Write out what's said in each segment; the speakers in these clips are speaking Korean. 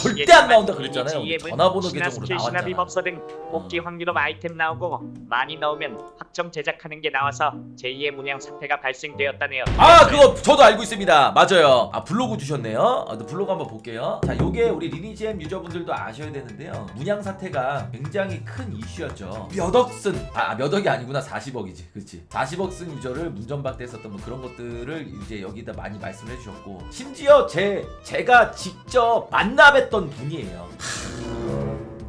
절대 안 나온다 그랬잖아요. 우리 전화번호 계정으로 나왔잖아. 법서 등 뽑기 확률업 아이템 나오고 많이 나오면 확정 제작하는 게 나와서 제2의 문양 사태가 발생되었다네요. 아 그거 저도 알고 있습니다. 맞아요. 아 블로그 주셨네요. 아, 또 블로그 한번 볼게요. 자 요게 우리 리니지엠 유저분들도 아셔야 되는데요. 문양 사태가 굉장히 큰 이슈였죠. 몇 억 쓴 아 몇 억이 아니구나. 40억이지. 그렇지 40억 쓴 유저를 문전박대 했었던 뭐 그런 것들을 이제 여기다 많이 말씀해 주셨고 심지어 제 제가 직접 만나 뵀던 분이에요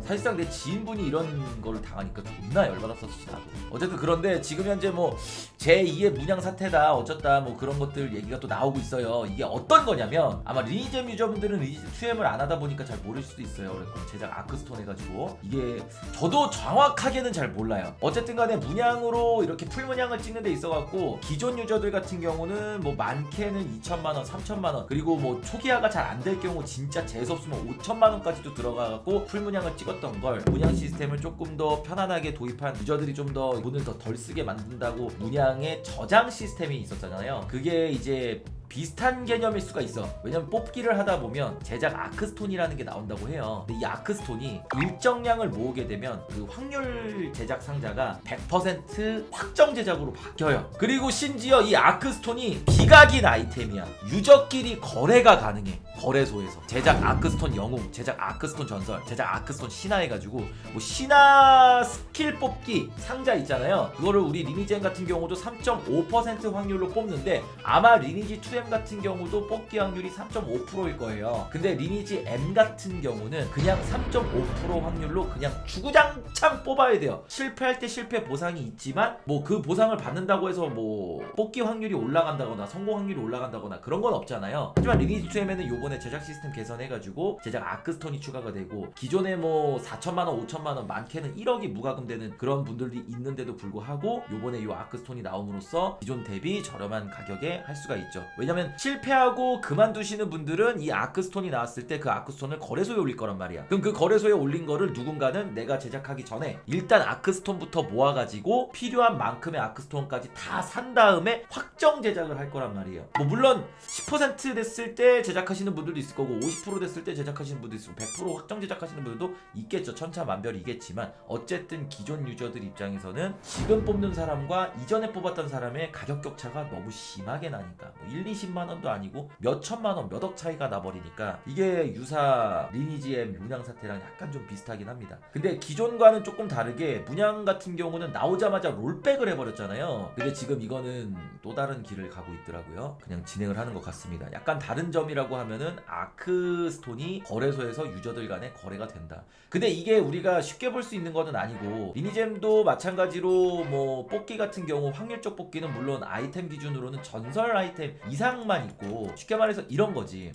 사실상 내 지인분이 이런 거를 당하니까 존나 열받았었지 나도 어쨌든 그런데 지금 현재 뭐 제2의 문양 사태다 어쩌다 뭐 그런 것들 얘기가 또 나오고 있어요. 이게 어떤 거냐면 아마 리니잼 유저분들은 리니잼 2M을 안 하다 보니까 잘 모를 수도 있어요. 제작 아크스톤 해가지고. 이게 저도 정확하게는 잘 몰라요. 어쨌든 간에 문양으로 이렇게 풀문양을 찍는 데 있어갖고 기존 유저들 같은 경우는 뭐 많게는 2천만 원 3천만 원. 그리고 뭐 초기화가 잘 안 될 경우 진짜 재수 없으면 5천만 원까지도 들어가갖고 풀문양을 찍었 던 걸 문양 시스템을 조금 더 편안하게 도입한 유저들이 좀 더 돈을 더 덜 쓰게 만든다고 문양의 저장 시스템이 있었잖아요 그게 이제 비슷한 개념일 수가 있어. 왜냐면 뽑기를 하다 보면 제작 아크스톤이라는 게 나온다고 해요. 근데 이 아크스톤이 일정량을 모으게 되면 그 확률 제작 상자가 100% 확정 제작으로 바뀌어요. 그리고 심지어 이 아크스톤이 비각인 아이템이야. 유저끼리 거래가 가능해. 거래소에서 제작 아크스톤 영웅, 제작 아크스톤 전설, 제작 아크스톤 신화 해가지고 뭐 신화 스킬 뽑기 상자 있잖아요. 그거를 우리 리니젠 같은 경우도 3.5% 확률로 뽑는데 아마 리니지 2M 같은 경우도 뽑기 확률이 3.5%일 거예요. 근데 리니지 M 같은 경우는 그냥 3.5% 확률로 그냥 주구장창 뽑아야 돼요. 실패할 때 실패 보상이 있지만 뭐 그 보상을 받는다고 해서 뭐 뽑기 확률이 올라간다거나 성공 확률이 올라간다거나 그런 건 없잖아요. 하지만 리니지 2M에는 요번 에 제작 시스템 개선해가지고 제작 아크스톤이 추가가 되고 기존에 뭐 4천만 원, 5천만 원 많게는 1억이 무과금 되는 그런 분들이 있는데도 불구하고 요번에 요 아크스톤이 나옴으로써 기존 대비 저렴한 가격에 할 수가 있죠. 왜냐면 실패하고 그만두시는 분들은 이 아크스톤이 나왔을 때 그 아크스톤을 거래소에 올릴 거란 말이야. 그럼 그 거래소에 올린 거를 누군가는 내가 제작하기 전에 일단 아크스톤부터 모아가지고 필요한 만큼의 아크스톤까지 다 산 다음에 확정 제작을 할 거란 말이에요. 뭐 물론 10% 됐을 때 제작하시는 분들도 있을 거고 50% 됐을 때 제작하시는 분도 있고 100% 확정 제작하시는 분들도 있겠죠. 천차만별이겠지만 어쨌든 기존 유저들 입장에서는 지금 뽑는 사람과 이전에 뽑았던 사람의 가격 격차가 너무 심하게 나니까 뭐 1, 20만 원도 아니고 몇 천만 원, 몇 억 차이가 나버리니까 이게 유사 리니지의 문양 사태랑 약간 좀 비슷하긴 합니다. 근데 기존과는 조금 다르게 문양 같은 경우는 나오자마자 롤백을 해버렸잖아요. 근데 지금 이거는 또 다른 길을 가고 있더라고요. 그냥 진행을 하는 것 같습니다. 약간 다른 점이라고 하면은 아크스톤이 거래소에서 유저들 간에 거래가 된다. 근데 이게 우리가 쉽게 볼 수 있는 거는 아니고 리니잼도 마찬가지로 뭐 뽑기 같은 경우 확률적 뽑기는 물론 아이템 기준으로는 전설 아이템 이상만 있고 쉽게 말해서 이런 거지.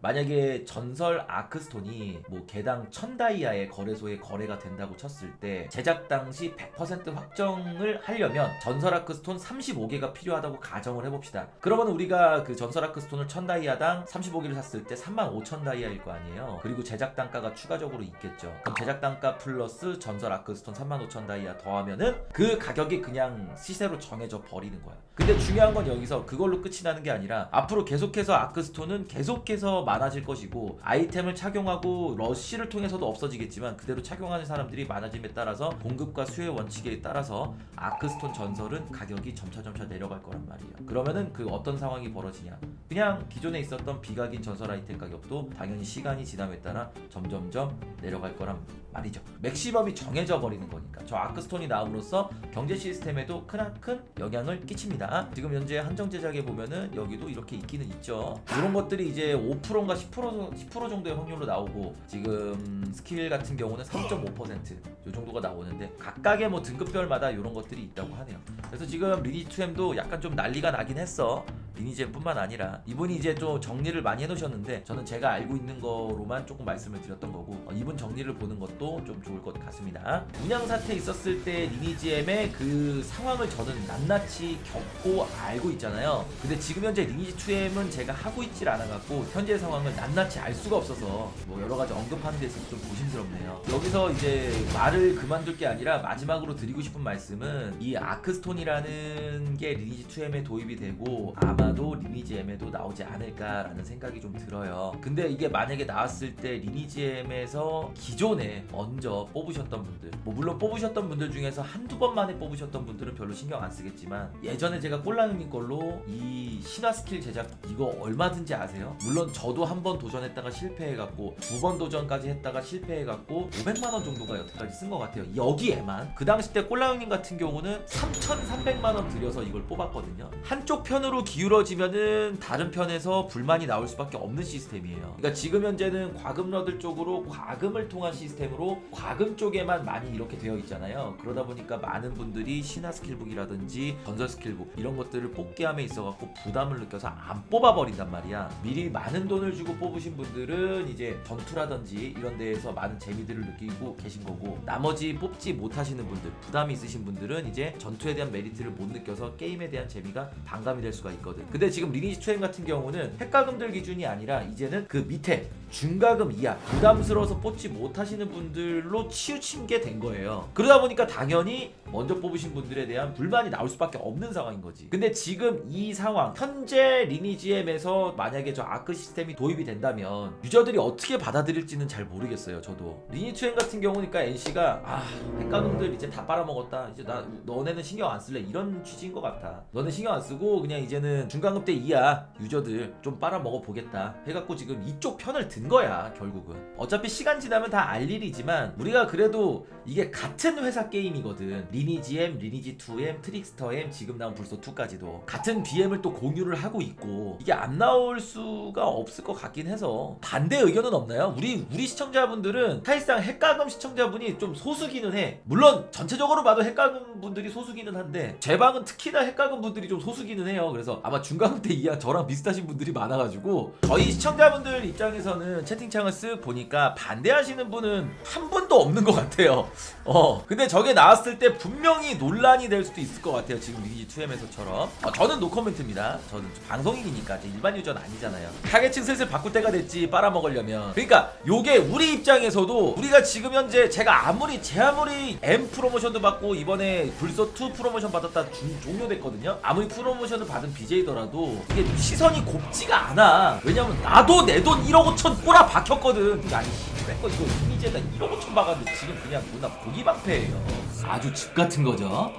만약에 전설 아크스톤이 뭐 개당 1000다이아의 거래소에 거래가 된다고 쳤을 때 제작 당시 100% 확정을 하려면 전설 아크스톤 35개가 필요하다고 가정을 해봅시다. 그러면 우리가 그 전설 아크스톤을 1000다이아당 35개를 샀을 때 35,000다이아일 거 아니에요. 그리고 제작 단가가 추가적으로 있겠죠. 그럼 제작 단가 플러스 전설 아크스톤 35,000다이아 더하면은 그 가격이 그냥 시세로 정해져 버리는 거야. 근데 중요한 건 여기서 그걸로 끝이 나는 게 아니라 앞으로 계속해서 아크스톤은 계속해서 많아질 것이고 아이템을 착용하고 러쉬를 통해서도 없어지겠지만 그대로 착용하는 사람들이 많아짐에 따라서 공급과 수요의 원칙에 따라서 아크스톤 전설은 가격이 점차점차 내려갈 거란 말이에요. 그러면은 그 어떤 상황이 벌어지냐? 그냥 기존에 있었던 비각인 전설 아이템 가격도 당연히 시간이 지남에 따라 점점점 내려갈 거란 말이죠. 맥시멈이 정해져 버리는 거니까 저 아크스톤이 나옴으로써 경제 시스템에도 크나큰 영향을 끼칩니다. 지금 현재 한정 제작에 보면은 여기도 이렇게 있기는 있죠. 이런 것들이 이제 5% 인가 10% 10% 정도의 확률로 나오고 지금 스킬 같은 경우는 3.5%이 정도가 나오는데 각각의 뭐 등급별마다 이런 것들이 있다고 하네요. 그래서 지금 리니2M도 약간 좀 난리가 나긴 했어. 리니젠뿐만 아니라 이분이 이제 좀 정리를 많이 해놓으셨는데 저는 제가 알고 있는 거로만 조금 말씀을 드렸던 거고 어, 이분 정리를 보는 것도 좀 좋을 것 같습니다. 문양 사태 있었을 때 리니지엠의 그 상황을 저는 낱낱이 겪고 알고 있잖아요. 근데 지금 현재 리니지 2M은 제가 하고 있질 않아갖고 현재 상황을 낱낱이 알 수가 없어서 뭐 여러 가지 언급하는 데 있어서 좀 조심스럽네요. 여기서 이제 말을 그만둘 게 아니라 마지막으로 드리고 싶은 말씀은 이 아크스톤이라는 게 리니지 2M에 도입이 되고 아마도 리니지 M에도 나오지 않을까라는 생각이 좀 들어요. 근데 이게 만약에 나왔을 때 리니지 M에서 기존에 먼저 뽑으셨던 분들, 뭐 물론 뽑으셨던 분들 중에서 한두 번 만에 뽑으셨던 분들은 별로 신경 안 쓰겠지만 예전에 제가 꼴랑님 걸로 이 신화 스킬 제작 이거 얼마든지 아세요? 물론 저도 한 번 도전했다가 실패해갖고 두 번 도전까지 했다가 실패해갖고 500만 원 정도가 여태까지 쓴 것 같아요. 여기에만 그 당시 때 꼴랑님 같은 경우는 3,300만 원 들여서 이걸 뽑았거든요. 한쪽 편으로 기울어지면은 다른 편에서 불만이 나올 수밖에 없는 시스템이에요. 그러니까 지금 현재는 과금러들 쪽으로 과금을 통한 시스템으로 과금 쪽에만 많이 이렇게 되어 있잖아요. 그러다 보니까 많은 분들이 신화 스킬북이라든지 전설 스킬북 이런 것들을 뽑기 함에 있어갖고 부담을 느껴서 안 뽑아버린단 말이야. 미리 많은 돈을 주고 뽑으신 분들은 이제 전투라든지 이런 데에서 많은 재미들을 느끼고 계신 거고 나머지 뽑지 못하시는 분들 부담이 있으신 분들은 이제 전투에 대한 메리트를 못 느껴서 게임에 대한 재미가 반감이 될 수가 있거든. 근데 지금 리니지 2M 같은 경우는 핵가금들 기준이 아니라 이제는 그 밑에 중가금 이하 부담스러워서 뽑지 못하시는 분들로 치우친 게 된 거예요. 그러다 보니까 당연히 먼저 뽑으신 분들에 대한 불만이 나올 수밖에 없는 상황인 거지. 근데 지금 이 상황 현재 리니지엠에서 만약에 저 아크 시스템이 도입이 된다면 유저들이 어떻게 받아들일지는 잘 모르겠어요. 저도 리니투엔 같은 경우니까 NC가 아 핵가금들 이제 다 빨아먹었다. 이제 나 너네는 신경 안 쓸래 이런 취지인 것 같아. 너네 신경 안 쓰고 그냥 이제는 중간급 대 이하 유저들 좀 빨아먹어 보겠다. 해갖고 지금 이쪽 편을 든 거야 결국은. 어차피 시간 지나면 다 알 일이지만 우리가 그래도 이게 같은 회사 게임이거든. 리니지 M, 리니지 2M, 트릭스터 M, 지금 나온 불소 2까지도 같은 BM을 또 공유를 하고 있고 이게 안 나올 수가 없을 것 같긴 해서 반대 의견은 없나요? 우리 우리 시청자분들은 사실상 핵가금 시청자분이 좀 소수기는 해. 물론 전체적으로 봐도 핵가금 분들이 소수기는 한데 제 방은 특히나 핵가금 분들이 좀 소수기는 해요. 그래서 아마 중간급 때 이하 저랑 비슷하신 분들이 많아가지고 저희 시청자분들 입장에서는 채팅창을 쓱 보니까 반대하시는 분은 한 분도 없는 것 같아요. 어 근데 저게 나왔을 때 분명히 논란이 될 수도 있을 것 같아요. 지금 리니지 2M에서처럼. 어, 저는 노코멘트입니다. 저는 방송인이니까 제 일반 유저는 아니잖아요. 타겟층 슬슬 바꿀 때가 됐지 빨아먹으려면. 그러니까 요게 우리 입장에서도 우리가 지금 현재 제가 아무리 제 아무리 M 프로모션도 받고 이번에 불소 2 프로모션 받았다 중, 종료됐거든요. 아무리 프로모션을 받은 BJ더라도 이게 시선이 곱지가 않아. 왜냐면 나도 내 돈 1억 5천 꼬라 박혔거든. 이거 아니 뺏거 이거 이미지에다 1억 5천 박았는데 지금 그냥 뭐나 고기방패예요. 아주 집 같은 거죠.